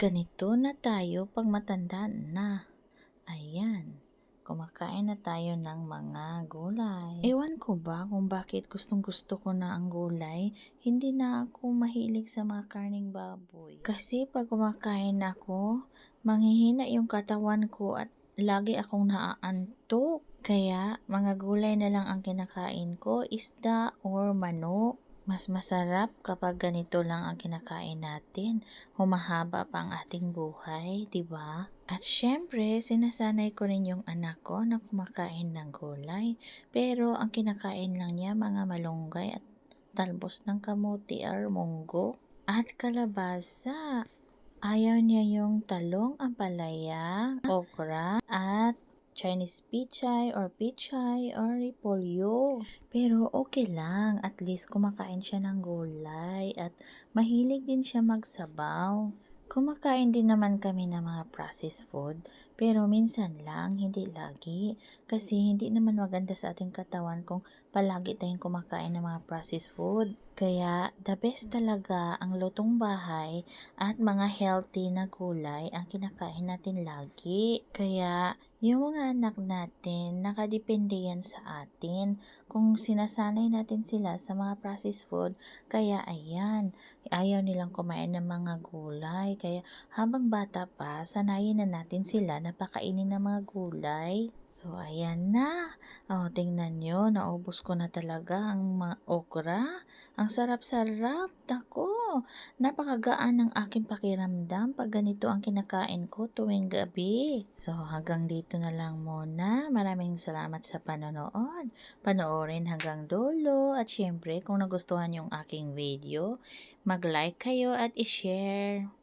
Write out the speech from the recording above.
ganito na tayo pag matanda na. Ayan, kumakain na tayo ng mga gulay. Ewan ko ba kung bakit gustong gusto ko na ang gulay, hindi na ako mahilig sa mga karning baboy. Kasi pag kumakain ako, manghihina yung katawan ko at lagi akong naaantok. Kaya mga gulay na lang ang kinakain ko, isda or manok. Mas masarap kapag ganito lang ang kinakain natin. Humahaba pa ang ating buhay, 'di ba? At syempre, sinasanay ko rin yung anak ko na kumakain ng gulay. Pero ang kinakain lang niya mga malunggay at talbos ng kamuti or munggo at kalabasa. Ayaw niya yung talong, ampalaya, okra, at Chinese pichay or pichay or repolyo. Pero okay lang, at least kumakain siya ng gulay at mahilig din siya magsabaw. Kumakain din naman kami ng mga processed food, pero minsan lang, hindi lagi. Kasi hindi naman maganda sa ating katawan kung palagi tayong kumakain ng mga processed food. Kaya the best talaga ang lutong bahay at mga healthy na gulay ang kinakain natin lagi. Kaya yung mga anak natin, nakadepende yan sa atin. Kung sinasanay natin sila sa mga processed food, kaya ayan, ayaw nilang kumain ng mga gulay. Kaya habang bata pa, sanayin na natin sila na pakainin ng mga gulay. So, ayan na. O, tingnan nyo, naubos ko na talaga ang mga okra. Ang sarap-sarap. Napakagaan ng aking pakiramdam pag ganito ang kinakain ko tuwing gabi. So, hanggang dito na lang muna. Maraming salamat sa panonood. Panoorin hanggang dulo. At syempre, kung nagustuhan yung aking video, mag-like kayo at i-share.